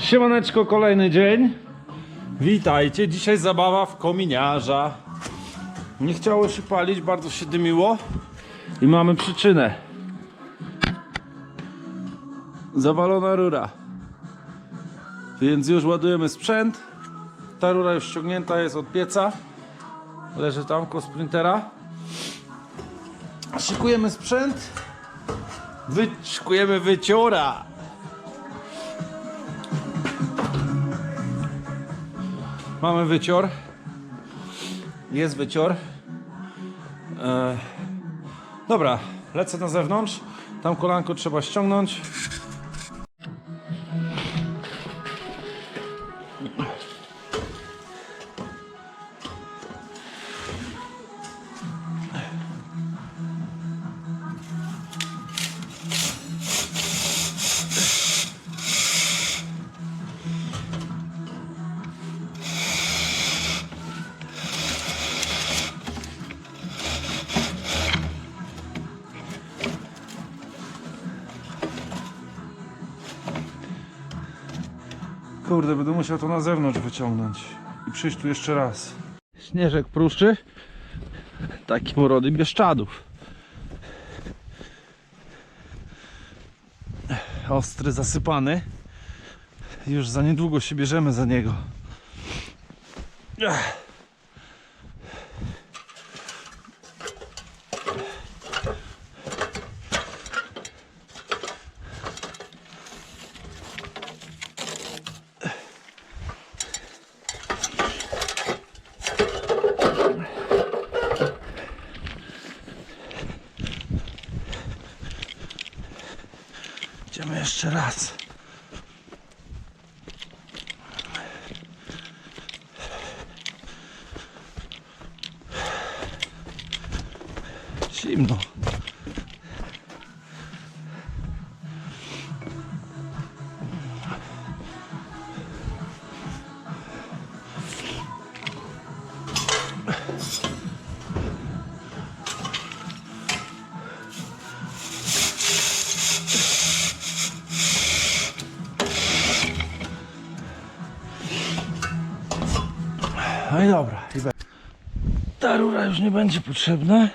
Siemaneczko, kolejny dzień. Witajcie, dzisiaj zabawa w kominiarza. Nie chciało się palić, bardzo się dymiło i mamy przyczynę. Zawalona rura. Więc już ładujemy sprzęt. Ta rura już ściągnięta jest od pieca. Leży tam koło sprintera. Szykujemy sprzęt. Wyczkujemy wyciora. Mamy wycior. Jest wycior. E, dobra, lecę na zewnątrz. Tam kolanko trzeba ściągnąć. Kurde, będę musiał to na zewnątrz wyciągnąć i przyjść tu jeszcze raz. Śnieżek pruszczy. Taki porody bieszczadów. Ostry, zasypany. Już za niedługo się bierzemy za niego. Ech. Jeszcze raz. Zimno. No i dobra. Ta rura już nie będzie potrzebna.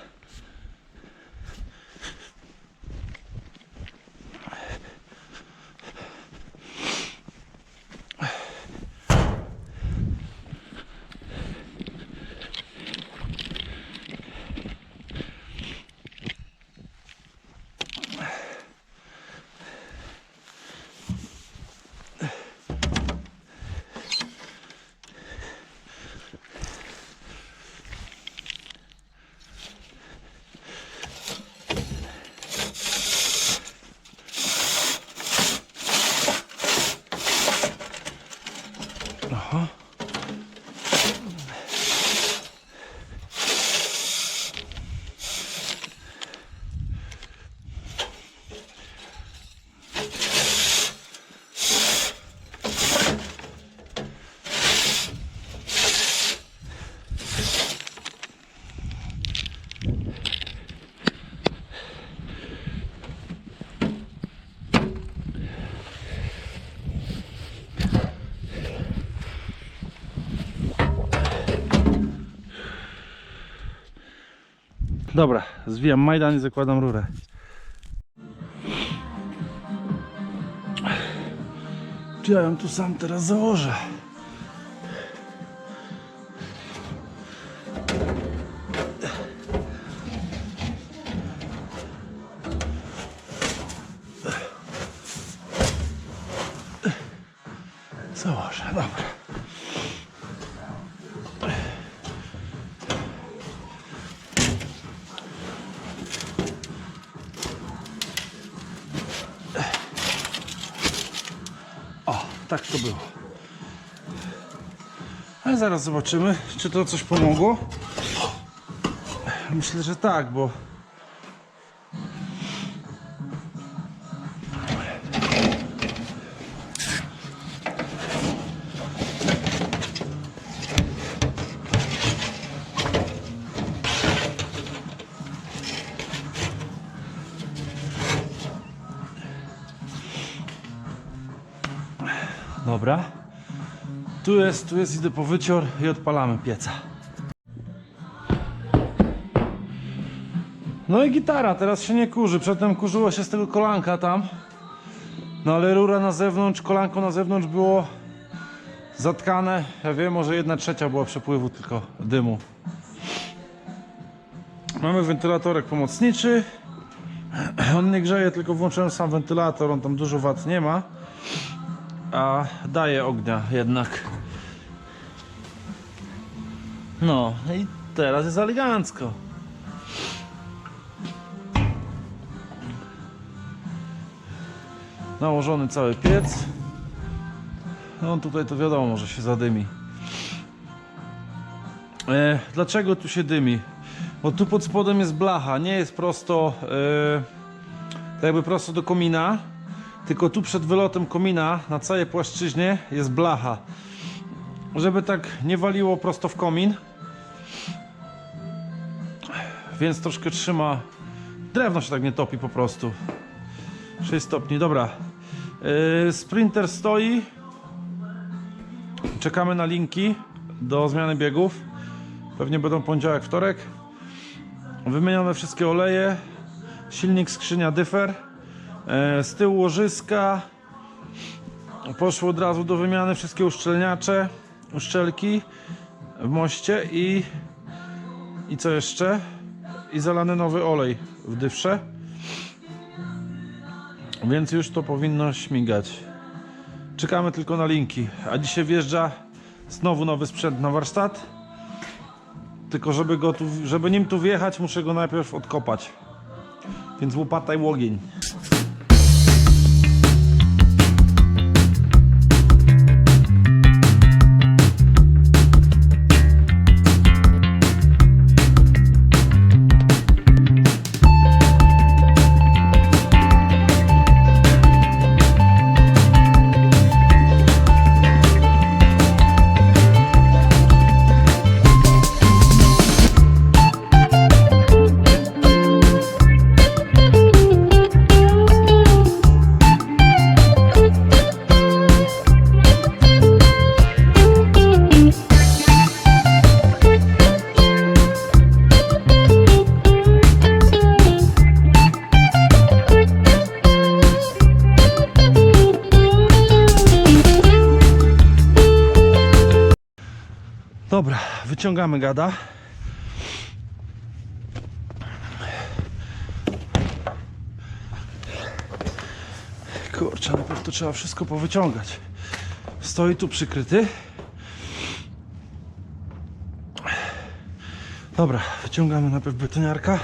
Dobra, zwijam majdan i zakładam rurę. Czy ja ją tu sam teraz założę? Założę, dobra. Tak to było. Ale zaraz zobaczymy, czy to coś pomogło. Myślę, że tak, bo Dobra. Tu jest, tu jest, idę po wycior i odpalamy pieca. No i gitara, teraz się nie kurzy. Przedtem kurzyło się z tego kolanka tam. No ale rura na zewnątrz, kolanko na zewnątrz było zatkane. Ja wiem, może jedna trzecia była przepływu tylko dymu. Mamy wentylatorek pomocniczy. On nie grzeje, tylko włączyłem sam wentylator, on tam dużo wat nie ma. A daje ognia jednak. No i teraz jest elegancko. Nałożony cały piec. No tutaj to wiadomo, że się zadymi. E, dlaczego tu się dymi? Bo tu pod spodem jest blacha, nie jest prosto, e, tak jakby prosto do komina, tylko tu przed wylotem komina na całej płaszczyźnie jest blacha. Żeby tak nie waliło prosto w komin, więc troszkę trzyma. Drewno się tak nie topi po prostu. 6 stopni, dobra. Yy, sprinter stoi. Czekamy na linki do zmiany biegów. Pewnie będą poniedziałek, wtorek. Wymienione wszystkie oleje. Silnik, skrzynia, dyfer. Yy, z tyłu łożyska. Poszło od razu do wymiany wszystkie uszczelniacze, uszczelki w moście i i co jeszcze? I zalany nowy olej w dywsze. Więc już to powinno śmigać. Czekamy tylko na linki. A dzisiaj wjeżdża znowu nowy sprzęt na warsztat. Tylko żeby go tu, żeby nim tu wjechać, muszę go najpierw odkopać. Więc łopata i łogień. Wyciągamy gada. Kurczę, najpierw to trzeba wszystko powyciągać. Stoi tu przykryty. Dobra, wyciągamy najpierw betoniarka.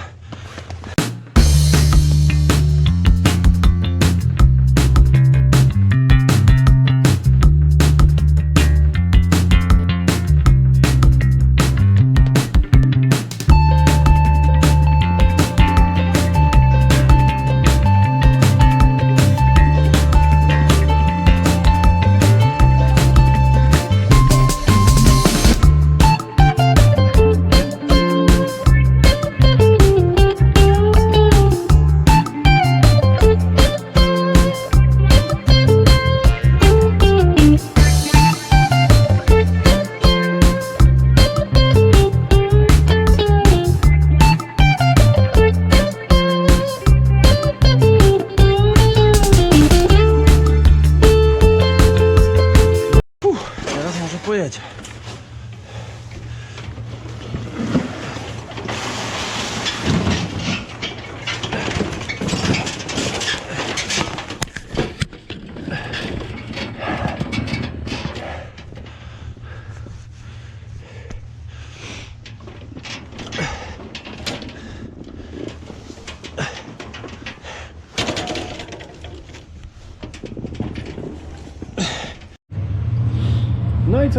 Teraz może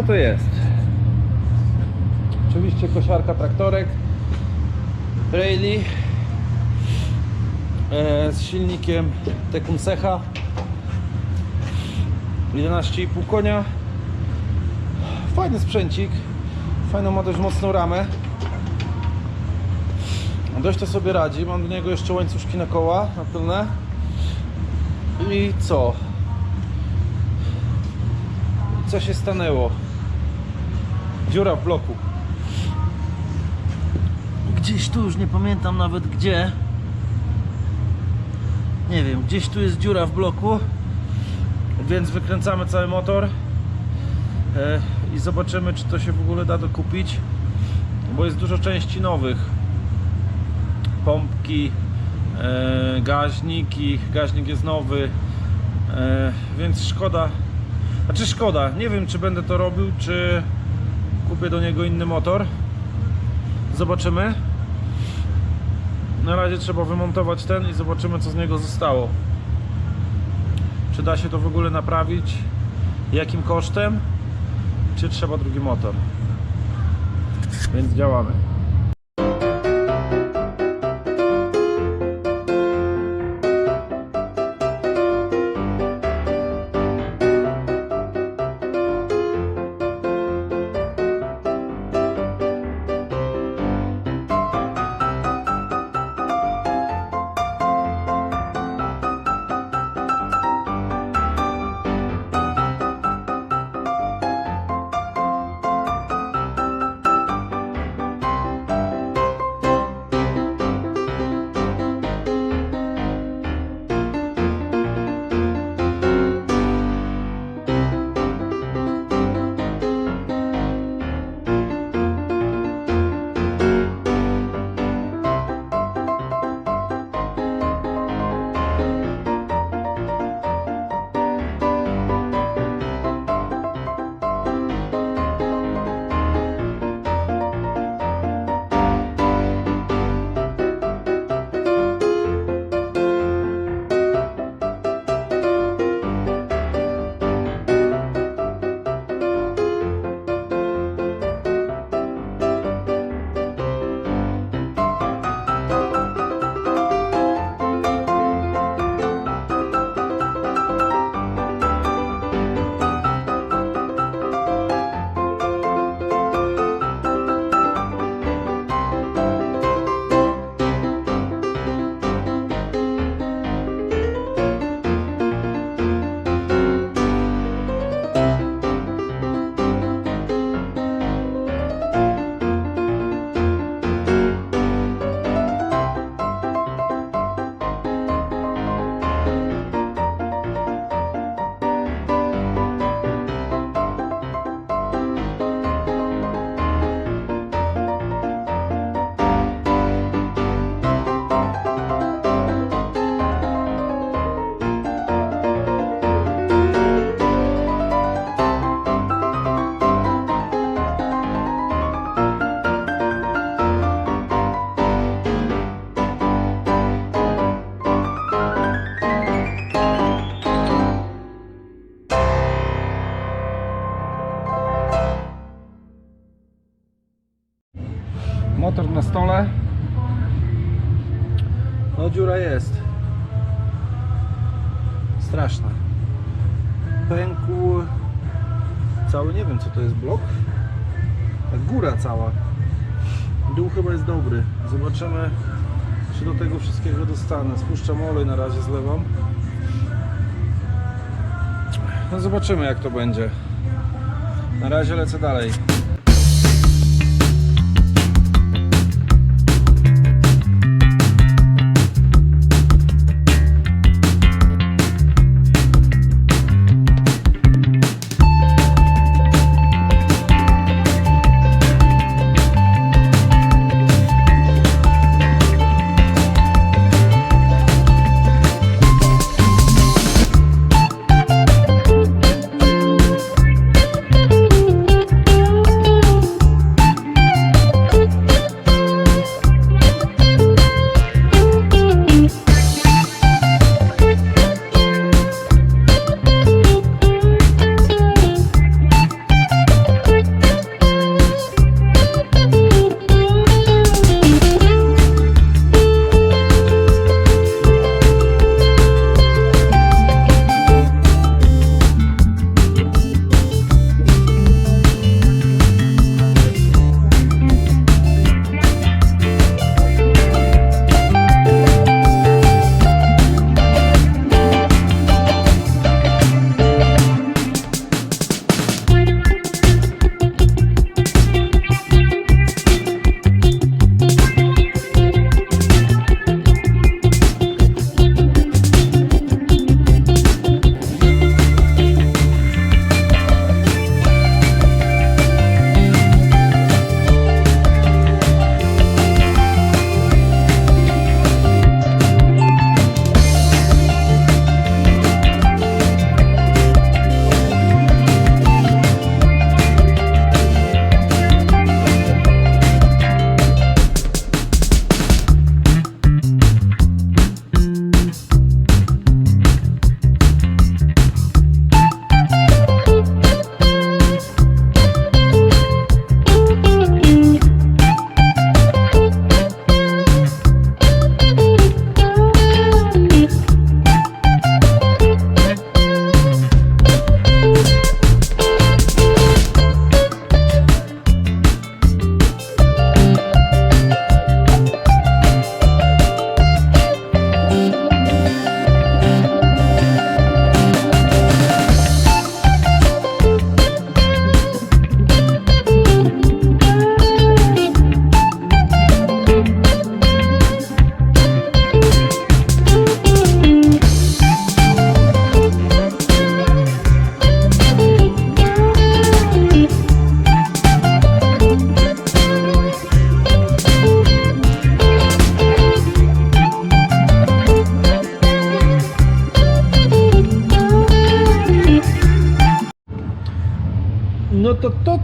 co to jest? Oczywiście kosiarka traktorek Rayleigh e, z silnikiem Tecumsecha 11,5 konia fajny sprzęcik fajną ma dość mocną ramę dość to sobie radzi mam do niego jeszcze łańcuszki na koła na tylne i co? co się stanęło. Dziura w bloku. Gdzieś tu już nie pamiętam nawet gdzie. Nie wiem, gdzieś tu jest dziura w bloku. Więc wykręcamy cały motor e, i zobaczymy, czy to się w ogóle da dokupić. Bo jest dużo części nowych. Pompki, e, gaźniki, gaźnik jest nowy, e, więc szkoda. Znaczy szkoda, nie wiem czy będę to robił, czy kupię do niego inny motor. Zobaczymy. Na razie trzeba wymontować ten i zobaczymy co z niego zostało. Czy da się to w ogóle naprawić? Jakim kosztem? Czy trzeba drugi motor? Więc działamy. Motor na stole. No dziura jest. Straszna. Pękł cały, nie wiem co to jest blok. Ta góra cała. Dół chyba jest dobry. Zobaczymy czy do tego wszystkiego dostanę. Spuszczam olej na razie zlewam. No zobaczymy jak to będzie. Na razie lecę dalej.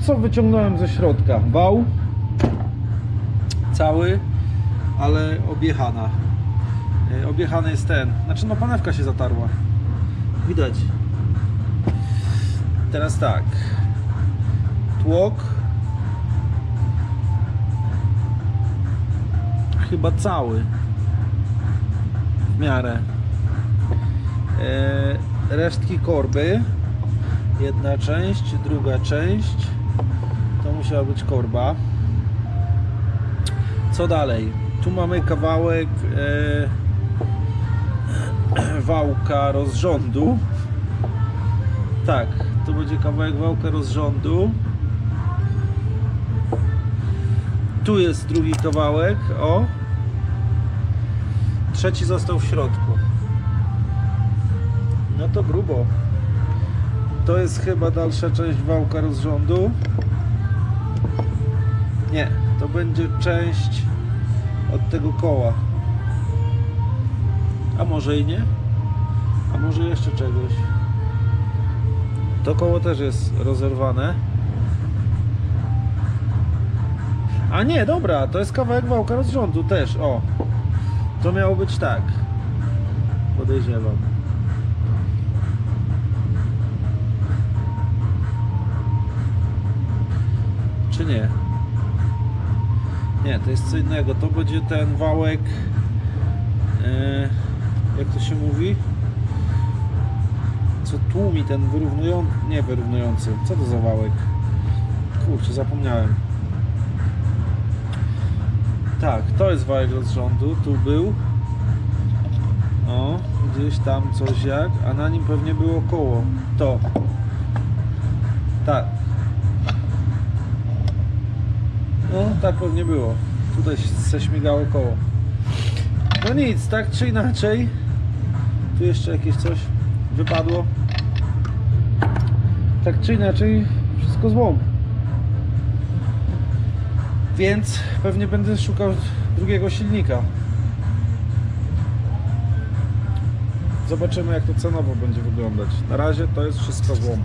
Co wyciągnąłem ze środka. Wał cały, ale objechana. E, Objechany jest ten. Znaczy, no panewka się zatarła. Widać. Teraz tak. Tłok. Chyba cały. W miarę. E, resztki korby. Jedna część, druga część. Musiała być korba. Co dalej? Tu mamy kawałek e, wałka rozrządu. Tak, to będzie kawałek wałka rozrządu. Tu jest drugi kawałek, o. Trzeci został w środku. No to grubo. To jest chyba dalsza część wałka rozrządu. Nie, to będzie część od tego koła. A może i nie? A może jeszcze czegoś? To koło też jest rozerwane. A nie, dobra, to jest kawałek wałka rozrządu też, o. To miało być tak. Podejrzewam. Czy nie? Nie, to jest co innego. To będzie ten wałek. e, jak to się mówi? Co tłumi ten wyrównujący. Nie wyrównujący. Co to za wałek? Kurczę, zapomniałem. Tak, to jest wałek rozrządu. Tu był. O, gdzieś tam coś jak. A na nim pewnie było koło. To. Tak. No, tak pewnie było. Tutaj se śmigało koło. No nic, tak czy inaczej. Tu jeszcze jakieś coś wypadło. Tak czy inaczej, wszystko złom. Więc pewnie będę szukał drugiego silnika. Zobaczymy jak to cenowo będzie wyglądać. Na razie to jest wszystko złom.